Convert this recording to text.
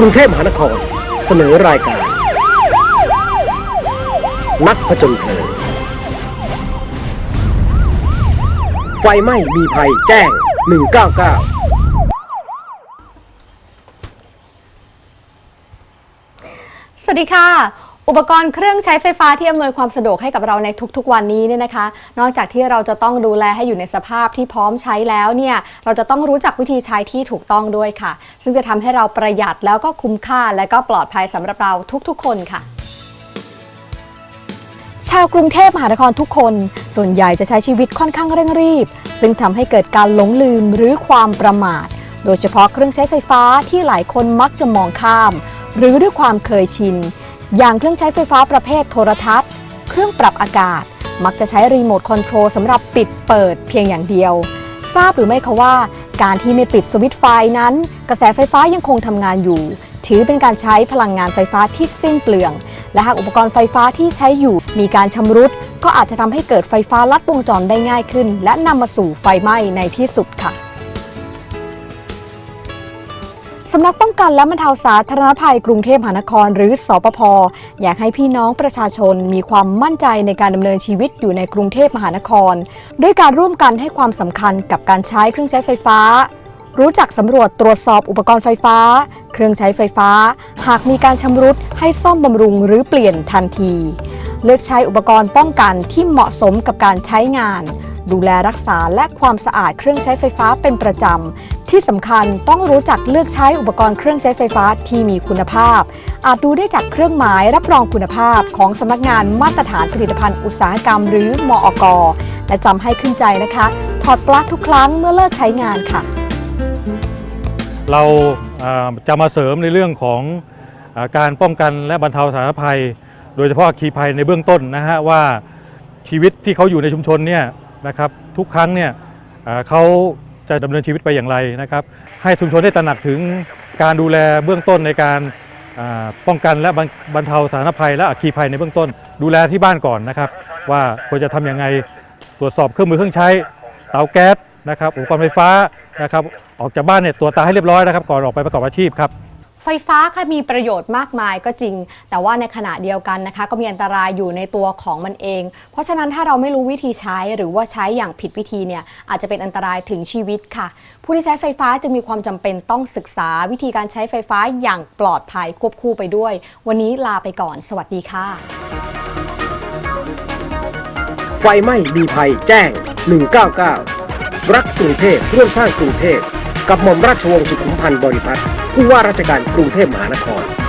กรุงเทพมหานคร เสนอรายการ นักผจญเพลิง ไฟไหม้มีภัยแจ้ง 199 สวัสดีค่ะ อุปกรณ์เครื่องใช้ไฟฟ้าที่อำนวยความสะดวกให้กับเราในทุกๆวันนี้เนี่ยนะคะ นอกจากที่เราจะต้องดูแลให้อยู่ในสภาพที่พร้อมใช้แล้วเนี่ยเราจะต้องรู้จักวิธีใช้ที่ถูกต้องด้วยค่ะ ซึ่งจะทำให้เราประหยัดแล้วก็คุ้มค่า และก็ปลอดภัยสำหรับเราทุกๆ คนค่ะชาวกรุงเทพมหานครทุกคน ส่วนใหญ่จะใช้ชีวิตค่อนข้างเร่งรีบ ซึ่งทำให้เกิดการหลงลืมหรือความประมาท โดยเฉพาะเครื่องใช้ไฟฟ้าที่หลายคนมักจะมองข้าม หรือด้วยความเคยชิน อย่างเครื่องใช้ไฟฟ้าประเภทโทรทัศน์ เครื่องปรับอากาศ มักจะใช้รีโมทคอนโทรลสำหรับปิดเปิดเพียงอย่างเดียว ทราบหรือไม่คะว่า การที่ไม่ปิดสวิตช์ไฟนั้น กระแสไฟฟ้ายังคงทำงานอยู่ ถือเป็นการใช้พลังงานไฟฟ้าที่สิ้นเปลือง และหากอุปกรณ์ไฟฟ้าที่ใช้อยู่ มีการชำรุด ก็อาจจะทำให้เกิดไฟฟ้าลัดวงจรได้ง่ายขึ้น และนำมาสู่ไฟไหม้ในที่สุดค่ะ สำนักป้องกันและบรรเทาสาธารณภัยกรุงเทพมหานครหรือสปภอยากให้พี่น้องประชาชนมีความมั่นใจในการดำเนินชีวิตอยู่ในกรุงเทพมหานคร ด้วยการร่วมกันให้ความสำคัญกับการใช้เครื่องใช้ไฟฟ้า รู้จักสำรวจตรวจสอบอุปกรณ์ไฟฟ้า เครื่องใช้ไฟฟ้า หากมีการชำรุดให้ซ่อมบำรุงหรือเปลี่ยนทันที เลือกใช้อุปกรณ์ป้องกันที่เหมาะสมกับการใช้งานดูแลรักษาและความสะอาดเครื่องใช้ไฟฟ้าเป็นประจำ ที่สำคัญต้องรู้จักเลือกใช้อุปกรณ์เครื่องใช้ไฟฟ้าที่มีคุณภาพ อาจดูได้จากเครื่องหมายรับรองคุณภาพของสำนักงานมาตรฐานผลิตภัณฑ์อุตสาหกรรม หรือมอกและจำให้ขึ้นใจนะคะ ถอดปลั๊กทุกครั้งเมื่อเลิกใช้งานค่ะ เราจะมาเสริมในเรื่องของการป้องกันและบรรเทาสาธารณภัย โดยเฉพาะอัคคีภัยในเบื้องต้นนะฮะว่าชีวิตที่เขาอยู่ในชุมชนเนี่ยนะครับทุกครั้งเนี่ยเขา จะดำเนินชีวิตไปอย่างไรนะครับ ให้ชุมชนได้ตระหนักถึงการดูแลเบื้องต้นในการป้องกันและบรรเทาสาธารณภัย และอัคคีภัยในเบื้องต้น ดูแลที่บ้านก่อนนะครับ ว่าควรจะทำยังไงตรวจสอบเครื่องมือเครื่องใช้ เตาแก๊สนะครับอุปกรณ์ไฟฟ้านะครับออกจากบ้านเนี่ยตรวจตาให้เรียบร้อยนะครับก่อนออกไปประกอบอาชีพครับ ฟฟ้าค่ะมีประโยชน์มากมายก็จริง แต่ว่าในขณะเดียวกันนะคะ ก็มีอันตรายอยู่ในตัวของมันเอง เพราะฉะนั้นถ้าเราไม่รู้วิธีใช้หรือว่าใช้อย่างผิดวิธีเนี่ยอาจจะเป็นอันตรายถึงชีวิตค่ะ ผู้ที่ใช้ไฟฟ้าจะมีความจำเป็นต้องศึกษาวิธีการใช้ไฟฟ้าอย่างปลอดภัยควบคู่ไปด้วย วันนี้ลาไปก่อน สวัสดีค่ะ ไฟไหม้มีภัยแจ้ง 199 รักกรุงเทพร่วมสร้างกรุงเทพกับหม่อมราชวงศ์สุขุมพันธ์บริพัตร ผู้ว่าราชการกรุงเทพมหานคร